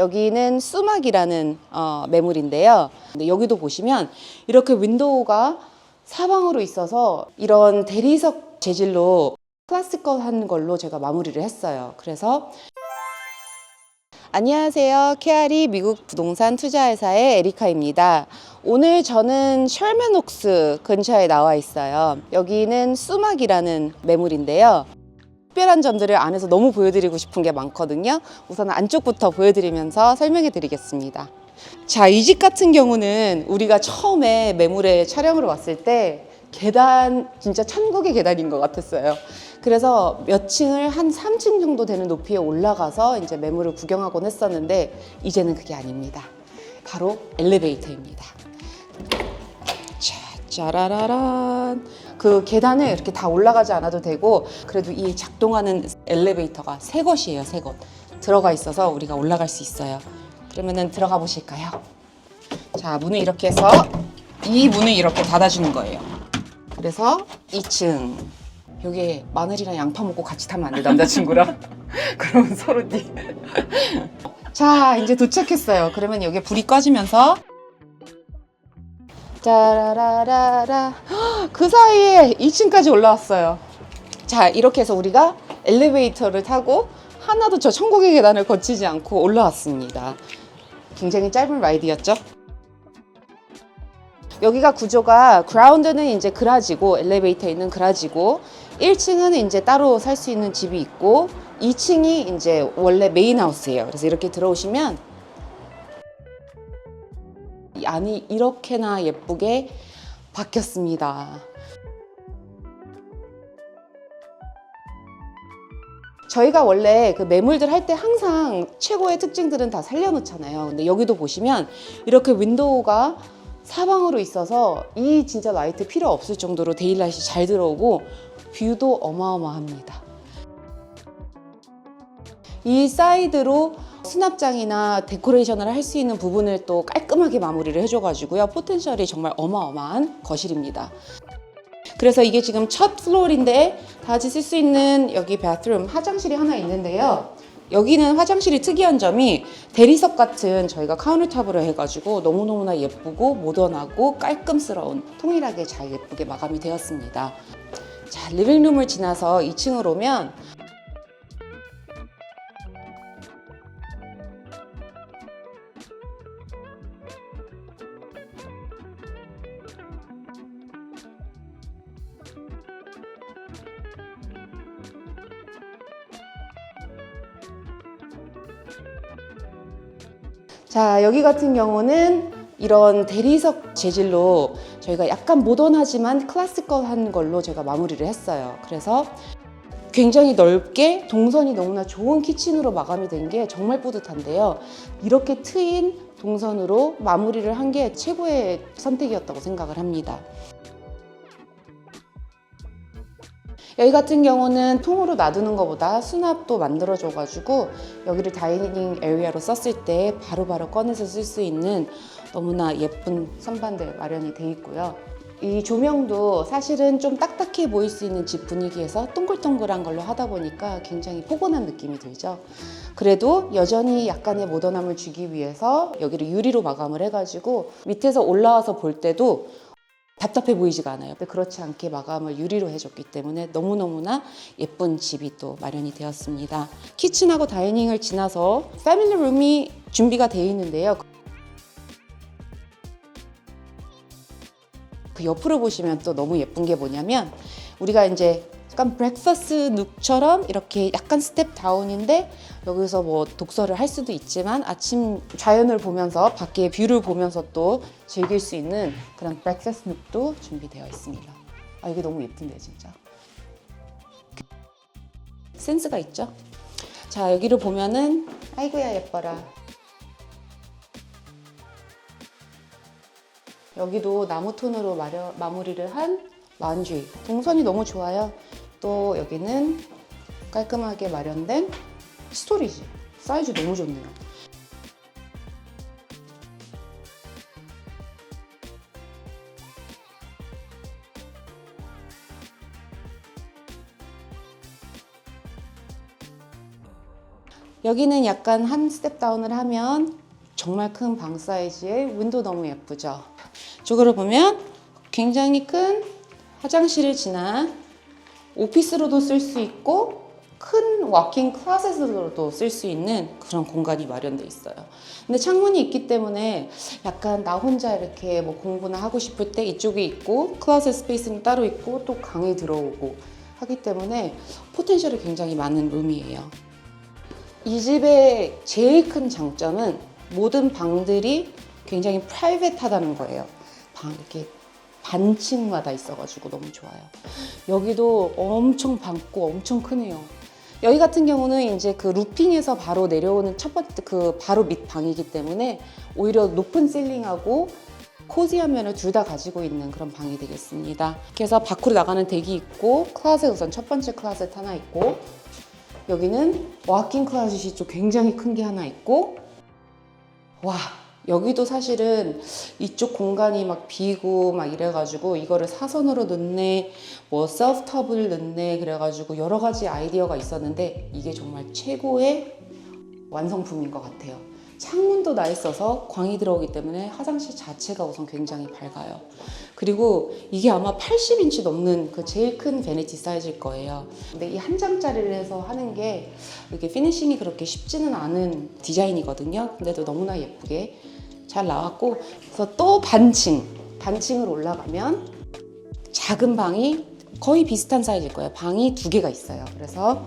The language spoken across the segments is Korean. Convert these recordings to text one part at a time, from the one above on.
여기는 수막이라는 어, 매물인데요. 여기도 보시면 이렇게 윈도우가 사방으로 있어서 이런 대리석 재질로 클래시컬한 걸로 제가 마무리를 했어요. 그래서 안녕하세요. 케아리 미국 부동산 투자회사의 에리카입니다. 오늘 저는 셜맨옥스 근처에 나와 있어요. 여기는 수막이라는 매물인데요. 특별한 점들을 안에서 너무 보여드리고 싶은 게 많거든요. 우선 안쪽부터 보여드리면서 설명해 드리겠습니다. 자, 이 집 같은 경우는 우리가 처음에 매물에 촬영으로 왔을 때 계단, 진짜 천국의 계단인 것 같았어요. 그래서 몇 층을 한 3층 정도 되는 높이에 올라가서 이제 매물을 구경하곤 했었는데 이제는 그게 아닙니다. 바로 엘리베이터입니다. 자, 짜라라 란. 그 계단을 이렇게 다 올라가지 않아도 되고 그래도 이 작동하는 엘리베이터가 새 것이에요, 새 것. 들어가 있어서 우리가 올라갈 수 있어요. 그러면은 들어가 보실까요? 자, 문을 이렇게 해서 이 문을 이렇게 닫아주는 거예요. 그래서 2층. 여기 마늘이랑 양파 먹고 같이 타면 안 돼, 남자친구랑. 그러면 서로 니. 자, 이제 도착했어요. 그러면 여기 불이 꺼지면서 짜라라라라. 헉, 그 사이에 2층까지 올라왔어요. 자, 이렇게 해서 우리가 엘리베이터를 타고 하나도 저 천국의 계단을 거치지 않고 올라왔습니다. 굉장히 짧은 라이드였죠? 여기가 구조가 그라운드는 이제 그라지고 엘리베이터 있는 그라지고 1층은 이제 따로 살 수 있는 집이 있고 2층이 이제 원래 메인 하우스예요. 그래서 이렇게 들어오시면 이 안이 이렇게나 예쁘게 바뀌었습니다. 저희가 원래 그 매물들 할 때 항상 최고의 특징들은 다 살려놓잖아요. 근데 여기도 보시면 이렇게 윈도우가 사방으로 있어서 이 진짜 라이트 필요 없을 정도로 데일라이트이 잘 들어오고 뷰도 어마어마합니다. 이 사이드로 수납장이나 데코레이션을 할 수 있는 부분을 또 깔끔하게 마무리를 해줘가지고요. 포텐셜이 정말 어마어마한 거실입니다. 그래서 이게 지금 첫 플로어인데 다 같이 쓸수 있는 여기 바스룸 화장실이 하나 있는데요. 여기는 화장실이 특이한 점이 대리석 같은 저희가 카운터탑으로 해가지고 너무너무나 예쁘고 모던하고 깔끔스러운 통일하게 잘 예쁘게 마감이 되었습니다. 자, 리빙룸을 지나서 2층으로 오면 자, 여기 같은 경우는 이런 대리석 재질로 저희가 약간 모던하지만 클래시컬한 걸로 제가 마무리를 했어요. 그래서 굉장히 넓게 동선이 너무나 좋은 키친으로 마감이 된 게 정말 뿌듯한데요. 이렇게 트인 동선으로 마무리를 한 게 최고의 선택이었다고 생각을 합니다. 여기 같은 경우는 통으로 놔두는 것보다 수납도 만들어줘가지고 여기를 다이닝 에리아로 썼을 때 바로바로 꺼내서 쓸 수 있는 너무나 예쁜 선반들 마련이 돼 있고요. 이 조명도 사실은 좀 딱딱해 보일 수 있는 집 분위기에서 동글동글한 걸로 하다 보니까 굉장히 포근한 느낌이 들죠. 그래도 여전히 약간의 모던함을 주기 위해서 여기를 유리로 마감을 해가지고 밑에서 올라와서 볼 때도 답답해 보이지가 않아요. 그렇지 않게 마감을 유리로 해줬기 때문에 너무너무나 예쁜 집이 또 마련이 되었습니다. 키친하고 다이닝을 지나서 패밀리 룸이 준비가 되어 있는데요. 그 옆으로 보시면 또 너무 예쁜 게 뭐냐면 우리가 이제 약간 브렉퍼스트 룩처럼 이렇게 약간 스텝 다운인데 여기서 뭐 독서를 할 수도 있지만 아침 자연을 보면서 밖에 뷰를 보면서 또 즐길 수 있는 그런 브렉퍼스트 룩도 준비되어 있습니다. 아 이게 너무 예쁜데 진짜. 센스가 있죠? 자 여기를 보면은 아이고야 예뻐라. 여기도 나무 톤으로 마려, 마무리를 한 라운지 동선이 너무 좋아요. 또 여기는 깔끔하게 마련된 스토리지 사이즈 너무 좋네요. 여기는 약간 한 스텝 다운을 하면 정말 큰 방 사이즈의 윈도 너무 예쁘죠. 쪽으로 보면 굉장히 큰 화장실을 지난 오피스로도 쓸 수 있고 큰 워킹 클래스로도 쓸 수 있는 그런 공간이 마련돼 있어요. 근데 창문이 있기 때문에 약간 나 혼자 이렇게 뭐 공부나 하고 싶을 때 이쪽에 있고 클래스 스페이스는 따로 있고 또 강이 들어오고 하기 때문에 포텐셜이 굉장히 많은 룸이에요. 이 집의 제일 큰 장점은 모든 방들이 굉장히 프라이빗하다는 거예요. 방 이렇게 반층마다 있어가지고 너무 좋아요. 여기도 엄청 밝고 엄청 크네요. 여기 같은 경우는 이제 그 루핑에서 바로 내려오는 첫 번째 그 바로 밑 방이기 때문에 오히려 높은 실링하고 코지한 면을 둘 다 가지고 있는 그런 방이 되겠습니다. 그래서 밖으로 나가는 덱이 있고 클라셋 우선 첫 번째 클라셋 하나 있고 여기는 워킹 클라셋이 좀 굉장히 큰 게 하나 있고 와 여기도 사실은 이쪽 공간이 막 비고 막 이래가지고 이거를 사선으로 넣네 뭐 셀프 텁을 넣네 그래가지고 여러 가지 아이디어가 있었는데 이게 정말 최고의 완성품인 것 같아요. 창문도 나 있어서 광이 들어오기 때문에 화장실 자체가 우선 굉장히 밝아요. 그리고 이게 아마 80인치 넘는 그 제일 큰 베니티 사이즈일 거예요. 근데 이 한 장짜리를 해서 하는 게 이게 피니싱이 그렇게 쉽지는 않은 디자인이거든요. 근데도 너무나 예쁘게 잘 나왔고 그래서 또 반층, 반층을 올라가면 작은 방이 거의 비슷한 사이즈일 거예요. 방이 두 개가 있어요. 그래서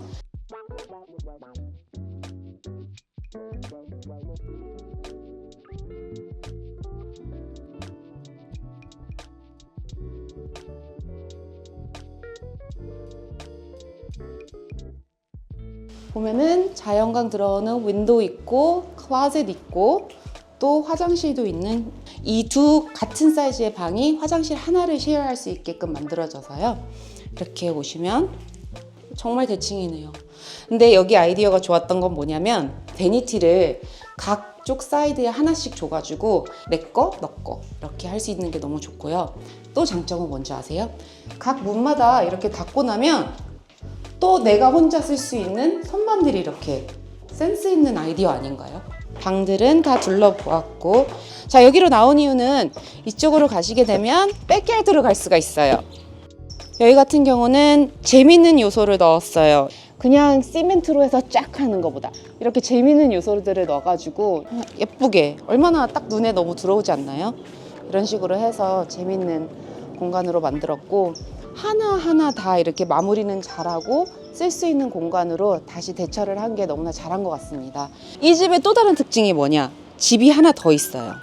보면은 자연광 들어오는 윈도우 있고 클로젯 있고 또 화장실도 있는 이 두 같은 사이즈의 방이 화장실 하나를 쉐어할 수 있게끔 만들어져서요. 이렇게 보시면 정말 대칭이네요. 근데 여기 아이디어가 좋았던 건 뭐냐면 베니티를 각쪽 사이드에 하나씩 줘가지고 내 거, 너 거 이렇게 할 수 있는 게 너무 좋고요. 또 장점은 뭔지 아세요? 각 문마다 이렇게 닫고 나면 또 내가 혼자 쓸 수 있는 선반들이 이렇게 센스 있는 아이디어 아닌가요? 방들은 다 둘러보았고 자 여기로 나온 이유는 이쪽으로 가시게 되면 백야드로 갈 수가 있어요 여기 같은 경우는 재밌는 요소를 넣었어요 그냥 시멘트로 해서 쫙 하는 것보다 이렇게 재밌는 요소들을 넣어가지고 예쁘게 얼마나 딱 눈에 너무 들어오지 않나요? 이런 식으로 해서 재밌는 공간으로 만들었고 하나하나 다 이렇게 마무리는 잘하고 쓸 수 있는 공간으로 다시 대처를 한 게 너무나 잘한 것 같습니다. 이 집의 또 다른 특징이 뭐냐? 집이 하나 더 있어요.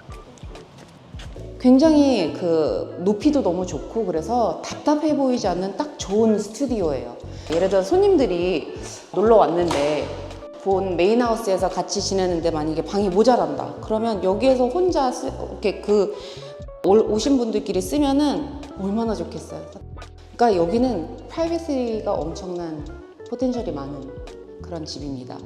굉장히 그 높이도 너무 좋고 그래서 답답해 보이지 않는 딱 좋은 스튜디오예요. 예를 들어 손님들이 놀러 왔는데 본 메인 하우스에서 같이 지내는데 만약에 방이 모자란다. 그러면 여기에서 혼자 쓰, 이렇게 그 올- 오신 분들끼리 쓰면은 얼마나 좋겠어요. 그러니까 여기는 프라이버시가 엄청난 포텐셜이 많은 그런 집입니다.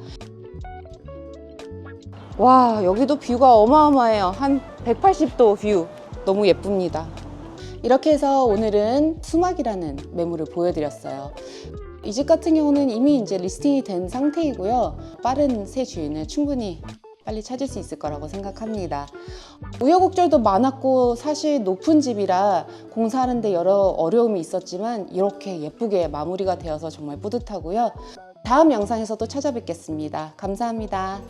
와 여기도 뷰가 어마어마해요. 한 180도 뷰 너무 예쁩니다. 이렇게 해서 오늘은 수막이라는 매물을 보여드렸어요. 이 집 같은 경우는 이미 이제 리스팅이 된 상태이고요. 빠른 새 주인을 충분히 빨리 찾을 수 있을 거라고 생각합니다. 우여곡절도 많았고 사실 높은 집이라 공사하는데 여러 어려움이 있었지만 이렇게 예쁘게 마무리가 되어서 정말 뿌듯하고요. 다음 영상에서 또 찾아뵙겠습니다. 감사합니다.